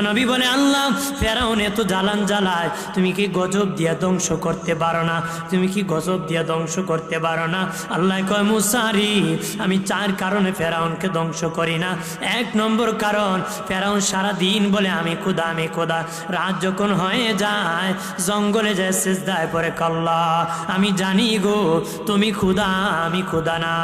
নবী বলে, আল্লাহ, ফেরাউন এত জ্বালান জ্বালায়, তুমি কি গজব দিয়া ধ্বংস করতে পারো না? তুমি কি গজব দিয়া ধ্বংস করতে পারো না? আল্লাহ কয় মুসারি আমি চার কারণে ফেরাউনকে ধ্বংস করি না। এক নম্বর কারণ, ফেরাউন সারা দিন বলে, আমি খুদা, আমি খোদা। রাত যখন হয়ে যায়, জঙ্গলে যায় শেষদায় পরে কল্লা। আমি জানি গো, তুমি খুদা, আমি খুদা না।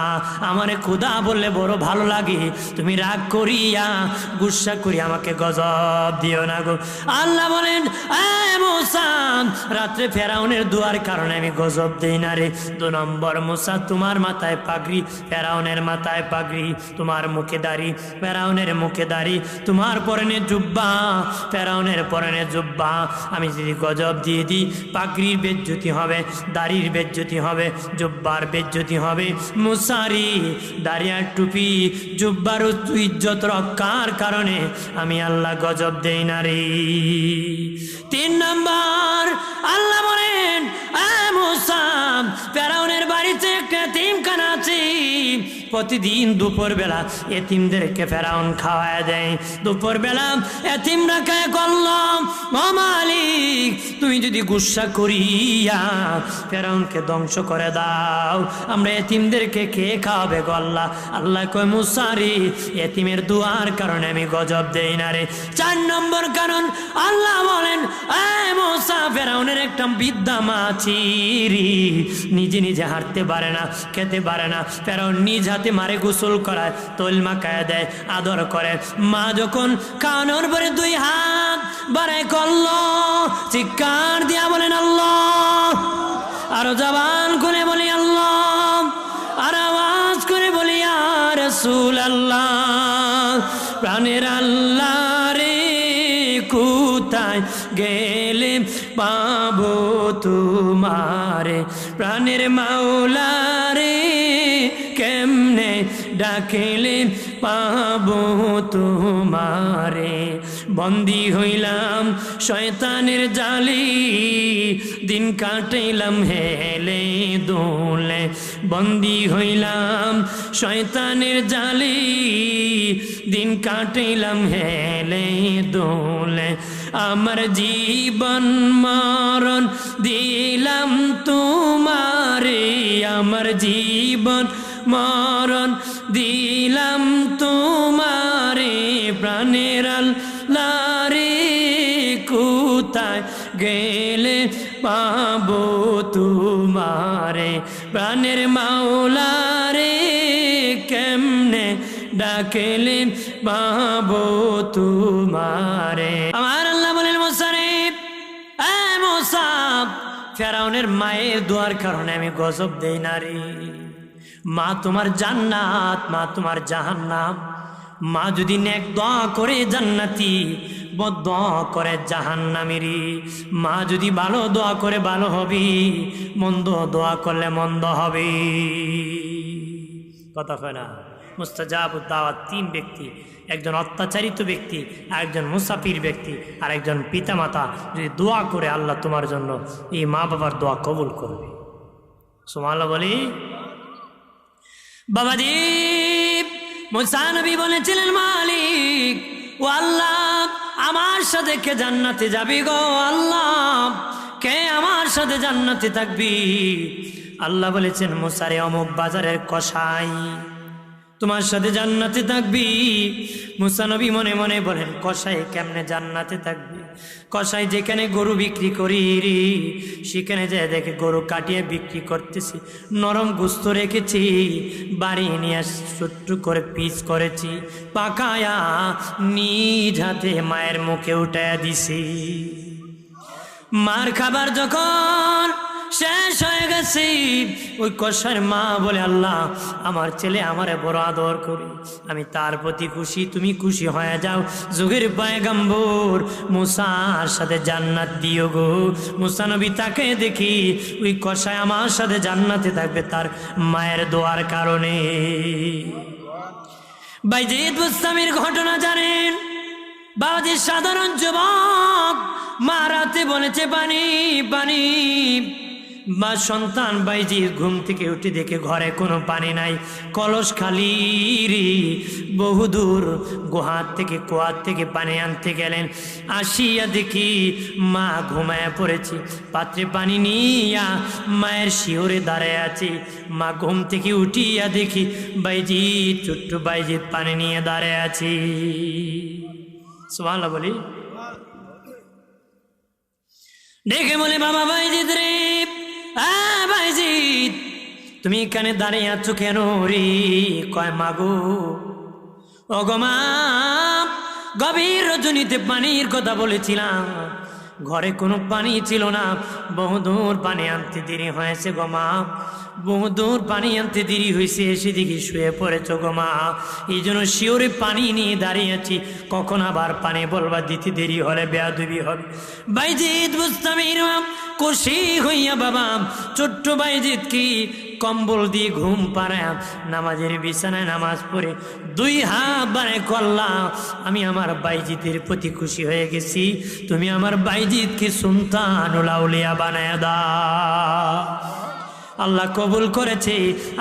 আমারে খুদা বললে বড় ভালো লাগে। তুমি রাগ করিয়া, গুসা করি আমাকে গজব দিও না গো। আল্লাহ বলেন, "এ মুসা, রাত্রে ফেরাউনের দুয়ার কারণে আমি গজব দিই না রে। দু নম্বর মুসা, তোমার মাথায় পাগড়ি, ফেরাউনের মাথায় পাগড়ি, তোমার মুখে দাড়ি, ফেরাউনের মুখে দাড়ি, তোমার পরনে জুব্বা, ফেরাউনের পরনে জুব্বা। আমি যদি গজব দিয়ে দিই, পাগড়ির বেজ্জতি হবে, দাড়ির বেজ্জতি হবে, জুব্বার বেজ্জতি হবে। মুসারি দাড়িয়ার টুপি জুব্বার ইজ্জত রক্ষার কারণে আমি আল্লাহ গজব দেই না রে। তিন নম্বর আল্লাহ বলেন "এ মুসা ফেরাউনের বাড়িতে একটা তিমখানা আছে। প্রতিদিন দুপুর বেলা এতিমদেরকে ফেরাউন খাওয়ায় দেয়। দুপুর বেলা এতিমরা খায় করলাম? ও মালিক, তুমি যদি গুসা করিয়া ফেরাউনকে ধ্বংস করে দাও, আমরা এতিমদেরকে কে খাওয়াবে গল্লা আল্লাহ? কয় মুসারি এতিমের দুয়ার কারণে আমি গজব দেই না রে। চার নম্বর কারণ, আল্লাহ বলেন ফেরাউনের একটা বিদ্যা মাছিরি নিজে নিজে হাঁটতে পারে না, খেতে পারে না। ফেরাউন নিজ মারে গোসল করায় তৈল মাখায় দেয় আদর করে। মা যখন কানোর পরে দুই হাত বাড়ায় করল, চিৎকার দিয়া বলেন, আল্লাহ। আরও জবান করে বলি, আল্লাহ। আর আওয়াজ করে বলি আর রসুল আল্লাহ প্রাণের আল্লাহ রে, কোথায় গেলে পাবো তোমারে? প্রাণের মাওলা ডাকেলে পাবো তোমারে। বন্দি হইলাম শয়তানের জালি, দিন কাটাইলাম হেলে দোলে। বন্দি হইলাম শয়তানের জালি, দিন কাটাইলাম হেলে দোলে। আমার জীবন মরণ দিলাম তোমারে, আমার জীবন মরণ দিলাম তোমারে প্রাণের লারে কোথায় গেলে পাবো তোমারে? প্রাণের মাওলারে কেমনে ডাকেলে পাবো তোমারে? আমার আল্লাহ বলেন মোসারিফ এ মোসাব, ফেরাউনের মায়ের দোয়ার কারণে আমি গজব দেই না রে। মা তোমার জান্নাত, মা তোমার জাহান্নাম। মা যদি নেক দোয়া করে জান্নাতি, বদ করে জাহান্নামেরি মা যদি ভালো দোয়া করে ভালো হবে, মন্দ দোয়া করলে মন্দ হবে। কথা কয় না? মুস্তাজাব দাওয়াত তিন ব্যক্তি, একজন অত্যাচারিত ব্যক্তি আর একজন মুসাফির ব্যক্তি আর একজন পিতামাতা যদি দোয়া করে আল্লাহ তোমার জন্য, এই মা বাবার দোয়া কবুল করবে। সোমাল্লা বলি বাবাদীপ মুসানবী বলেছিলেন, মালিক, ও আল্লাহ, আমার সাথে কে জান্নাতে যাবি গো আল্লাহ? কে আমার সাথে জান্নাতে থাকবি? আল্লাহ বলেছেন, মোসারে অমুক বাজারের কষাই তোমার সাথে জান্নাতে থাকবি। মুসানবী মনে মনে বলেন কষাই কেমনে জান্নাতে থাকবি? কষাই যেখানে গরু বিক্রি করি সেখানে যে দেখে গরু কাটিয়ে বিক্রি করতেছি। নরম গুস্ত রেখেছি, বাড়ি নিয়ে ছোট্ট করে পিস করেছি। পাকায়া নিজ হাতে মায়ের মুখে উঠাইয়া দিছি। মার খাবার যখন শেষ হয়ে গেছে। ওই কষার মা বলে, আল্লাহ, আমার ছেলে আমারে বড় আদর করি। আমি তার প্রতি খুশি, তুমি খুশি হয়ে যাও। যুগের পায়গাম্বর মুসার সাথে জান্নাত দিও গো। মুসা নবী তাকে দেখি, ওই কষায় আমার সাথে জান্নাতে থাকবে তার মায়ের দোয়ার কারণে। বাইজিদ বুস্তামির ঘটনা জানেন বাবাজি সাধারণ যুবক মারাতে বলেছে পানি পানি বা সন্তান বাইজি ঘুম থেকে উঠে দেখে ঘরে কোনো পানি নাই। কলস খালি বহুদূর গুহার থেকে কুয়ার থেকে পানি আনতে গেলেন। আসিয়া দেখি মা ঘুমায় পড়েছি। পাত্রে পানি নিয়া মায়ের শিওরে দাঁড়ায় আছে। মা ঘুম থেকে উঠিয়া দেখি বাইজি, ছোট্ট বাইজিৎ পানি নিয়ে দাঁড়ায় আছি। সোমালা বলি। ডেকে বলে, বাবা বাইজিৎ রে আ বাইজিৎ তুমি এখানে দাঁড়িয়ে আছো কেন রে? কয়, মাগো অগমা গভীর রজনীতে পানির কথা বলেছিলাম। ঘরে কোনো পানি ছিল না। বহুদূর পানি আনতে দেরি হয়েছে গমা বহুদূর পানি আনতে দেরি হয়েছে এসে দেখি শুয়ে পড়েছ গমা এই জন্য শিওরে পানি নিয়ে দাঁড়িয়ে আছি। কখন আবার পানি বলবা, দিতে দেরি হলে বেয়া বেয়াদুবি হবে। বাইজিৎ বুঝতামির খুশি হইয়া বাবা, ছোট্ট বাইজিৎ কি কম্বল দিয়ে ঘুম পাড়ায় নামাজের বিছানায় নামাজ পড়ে দুই হাত বাড়ায় করলাম আমি আমার বাইজিতের প্রতি খুশি হয়ে গেছি। তুমি আমার বাইজিতকে সুলতান উলাউলিয়া বানায় দা আল্লাহ কবুল করেছে,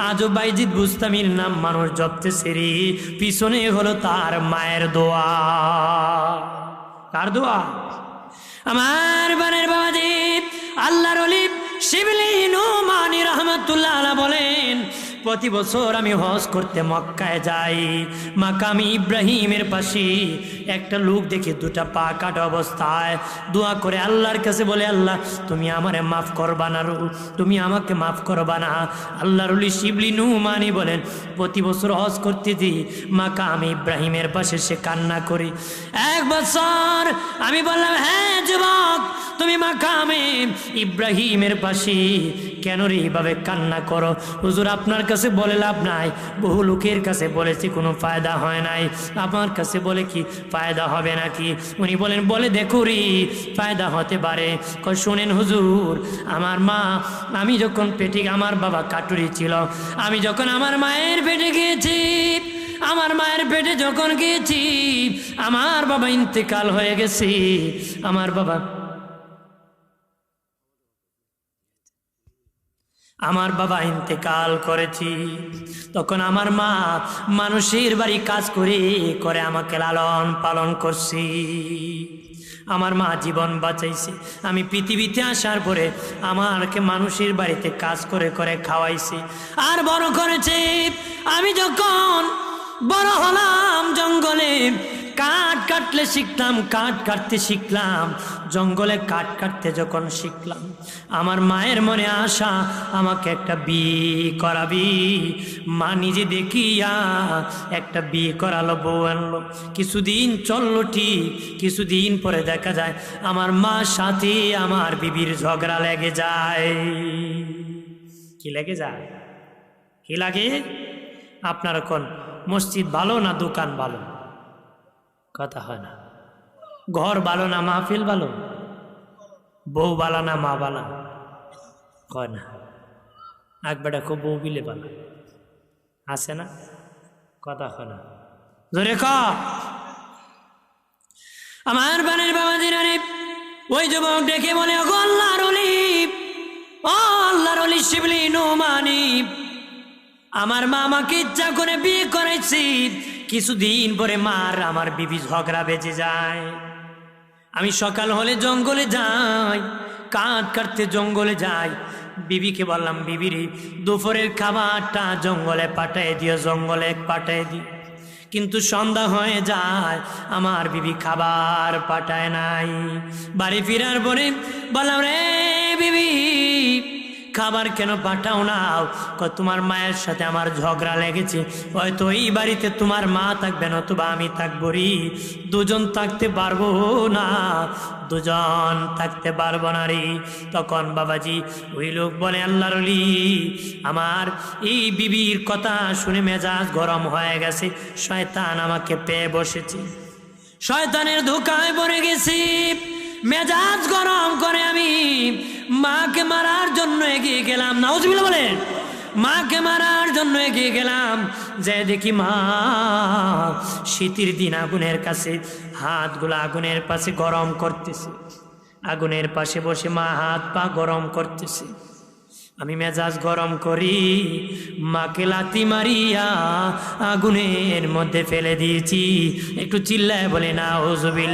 আজও বাইজিৎ বুস্তামির নাম মানুষ জপতেছে রে পিছনে হলো তার মায়ের দোয়া। কার দোয়া? আমার বানের বাবাজি আল্লাহর অলিপ শিবলি নুমানি রহমতুল্লাহ বলেন প্রতি বছর আমি হজ করতে মক্কায় যাই। মাকামি ইব্রাহিমের পাশে একটা লোক দেখে দুটা পা কাটা অবস্থায় দোয়া করে আল্লাহর কাছে বলে, আল্লাহ, তুমি আমারে মাফ করবা না তুমি আমাকে মাফ করবা না। আল্লাহর অলি শিবলি নুমানি বলেন, প্রতি বছর হজ করতে দিই মাকামি ইব্রাহিমের পাশে সে কান্না করি। এক বছর আমি বললাম হ্যাঁ যুবক, তুমি মাকামে ইব্রাহিমের পাশে কেন রে এইভাবে কান্না করো? হুজুর, আপনার কাছে বলে লাভ নাই। বহু লোকের কাছে বলেছি, কোনো ফায়দা হয় নাই। আমার কাছে বলে কি, ফায়দা হবে নাকি? উনি বলেন, বলে দেখো রে, ফায়দা হতে পারে। শোনেন হুজুর, আমার মা, আমি যখন পেটে, আমার বাবা কাটুরি ছিল, আমি যখন আমার মায়ের পেটে গিয়েছি, আমার মায়ের পেটে যখন গিয়েছি, আমার বাবা ইন্তেকাল হয়ে গেছে। আমার বাবা আমার বাবা ইন্তেকাল করেছি। তখন আমার মা মানুষের বাড়ি কাজ করে করে আমাকে লালন পালন করছি। আমার মা জীবন বাঁচাইছে। আমি পৃথিবীতে আসার পরে আমারকে মানুষের বাড়িতে কাজ করে করে খাওয়াইছি। আর বড় করেছে, আমি যখন বড় হলাম জঙ্গলে, কাঠ কাটলে শিখলাম, কাঠ কাটতে শিখলাম। জঙ্গলে কাঠ কাটতে যখন শিখলাম, আমার মায়ের মনে আশা, আমাকে একটা বিয়ে করাবি। মা নিজে দেখিয়া একটা বিয়ে করালো, বউ আনলো। কিছুদিন চলল ঠিক, কিছুদিন পরে দেখা যায়, আমার মার সাথে আমার বিবির ঝগড়া লেগে যায়। কি লেগে যায়? কি লাগে? আপনার কোন, মসজিদ ভালো না দোকান ভালো? কথা হয় না। ঘর ভালো না মাহফিল ভালো? বউ বালা না মা বালা কয় না। এক বেটা খুব বউ বিলে বালা আছে না? কথা হয় না। ধরে ক। আমার বানের বাবা দিনারে ওই যুবক ডেকে বলে ও আল্লাহর অলি ও অলি শিবলি নুমানি, আমার মা আমাকে ইচ্ছা করে বিয়ে করেছি। কিছুদিন পরে মার আমার বিবি ঝগড়া বেঁচে যায়। আমি সকাল হলে জঙ্গলে যাই কাঠ কাটতে জঙ্গলে যাই। বিবিকে বললাম বিবিরে দুপুরের খাবারটা জঙ্গলে পাঠিয়ে দিও, জঙ্গলে পাঠিয়ে দিও কিন্তু সন্ধ্যা হয়ে যায়, আমার বিবি খাবার পাঠায় নাই। বাড়ি ফিরার পরে বললাম, রে খাবার কেন পাঠাও নাও? তোমার মায়ের সাথে আমার ঝগড়া লেগেছে। হয়তো এই বাড়িতে তোমার মা থাকবে, নতুবা আমি থাকব রি দুজন থাকতে পারব না, দুজন থাকতে পারব না রে। তখন বাবাজি ওই লোক বলে, আল্লাহর আমার এই বিবির কথা শুনে মেজাজ গরম হয়ে গেছে। শয়তান আমাকে পেয়ে বসেছে। শয়তানের ধোকায় পড়ে গেছি। মেজাজ গরম করে আমি মাকে মারার জন্য এগিয়ে গেলাম। নাউজবিল্লা বলেন, মাকে মারার জন্য এগিয়ে গেলাম। যে দেখি মা শীতের দিন আগুনের কাছে, হাতগুলো আগুনের পাশে গরম করতেছে। আগুনের পাশে বসে মা হাত পা গরম করতেছে। আমি মেজাজ গরম করি, মাকে লাতি মারিয়া আগুনের মধ্যে ফেলে দিয়েছি। একটু চিল্লায় বলে না ওজবিল